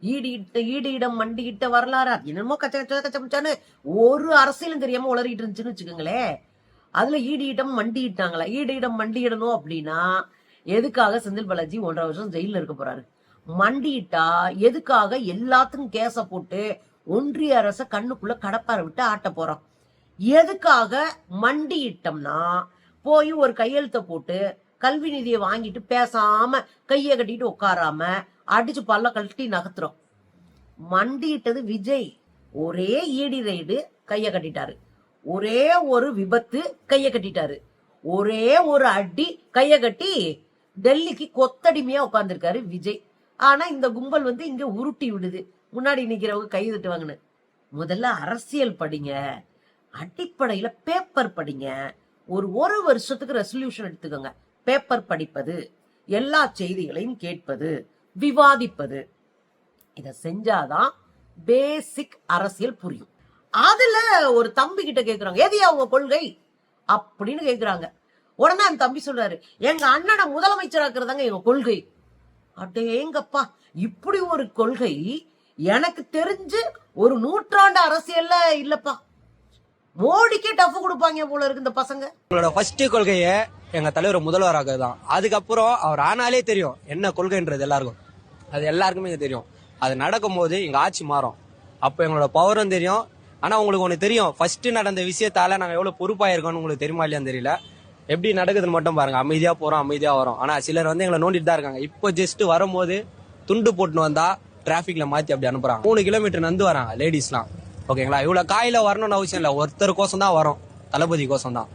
ஈடு ஈடு இடம் மண்டி இட்ட வரலாறு என்னமோ கச்ச கச்ச கச்சமுச்சான்னு ஒரு அரசியலும் தெரியாம உளறிட்டு இருந்துச்சுன்னு வச்சுக்கோங்களேன் அதுல ஈடியிடம் மண்டியிட்டாங்களா? மண்டி மண்டியிடணும் அப்படின்னா எதுக்காக செந்தில் பாலாஜி ஒன்றரை வருஷம் ஜெயில இருக்க போறாரு? மண்டியிட்டா எதுக்காக எல்லாத்துக்கும் கேச போட்டு ஒன்றிய அரச கண்ணுக்குள்ள கடப்பார விட்டு ஆட்ட போறோம் எதுக்காக மண்டியிட்டோம்னா போய் ஒரு கையெழுத்தை போட்டு கல்வி நிதியை வாங்கிட்டு பேசாம கையை கட்டிட்டு உட்காராம அடிச்சு பல்ல கழட்டி நகர்த்துறோம். மண்டியிட்டது விஜய். ஒரே ஈடி ரைடு கைய கட்டிட்டாரு. ஒரே ஒரு விபத்து கைய கட்டிட்டாரு. ஒரே ஒரு அடி கைய கட்டி டெல்லிக்கு கொத்தடிமையா உட்காந்துருக்காரு விஜய். ஆனா இந்த கும்பல் வந்து இங்க உருட்டி விடுது. முன்னாடி நிக்கிறவங்க கை தட்டுவாங்கன்னு. முதல்ல அரசியல் படிங்க. அடிப்படையில பேப்பர் படிங்க. ஒரு ஒரு வருஷத்துக்கு ரெசல்யூஷன் எடுத்துக்கோங்க. பேப்பர் படிப்பது எல்லா செய்திகளையும் கேட்பது விவாதிப்பது. இதை செஞ்சாதான் பேசிக் அரசியல் புரியும். அதுல ஒரு தம்பி கிட்ட கேக்குறாங்க எதையா உங்க கொள்கை? அப்படின்னு கேக்குறாங்க. உடனே அந்த தம்பி சொல்றாரு எங்க அண்ணனை முதலமைச்சராக்குறதாங்க எங்க கொள்கை. அடேங்கப்பா இப்படி ஒரு கொள்கை எனக்கு தெரிஞ்சு ஒரு நூற்றாண்டு அரசியல்ல இல்லப்பா. மோடிக்கே டஃப் கொடுப்பாங்க போல இருக்கு இந்த பசங்க. உங்களோட ஃபர்ஸ்ட் கொள்கையை எங்க தலைவர் முதல்வராக தான் அதுக்கப்புறம் அவர் ஆனாலே தெரியும் என்ன கொள்கைன்றது எல்லாருக்கும். அது எல்லாருக்குமே தெரியும். அது நடக்கும் போது எங்க ஆட்சி மாறும். அப்போ எங்களோட பவரும் தெரியும். ஆனா உங்களுக்கு ஒண்ணு தெரியும். ஃபர்ஸ்ட் நடந்த விஷயத்தால நாங்க எவ்வளவு பொறுப்பாயிருக்கோம்னு உங்களுக்கு தெரியுமா இல்லையான்னு தெரியல. எப்படி நடக்குதுன்னு மட்டும் பாருங்க. அமைதியா போறோம் அமைதியா வரோம். ஆனா சிலர் வந்து எங்களை நோண்டிட்டு தான் இருக்காங்க. இப்போ ஜஸ்ட் வரும்போது துண்டு போட்டுன்னு வந்தா டிராபிக்ல மாத்தி அப்படி அனுப்புறாங்க. மூணு கிலோமீட்டர் நந்து வராங்க லேடிஸ்லாம் ஓகேங்களா இவ்வளவு காயில வரணும்னு அவசியம் இல்ல. ஒருத்தர் கோசம் தான் வரும். தளபதி கோசம் தான்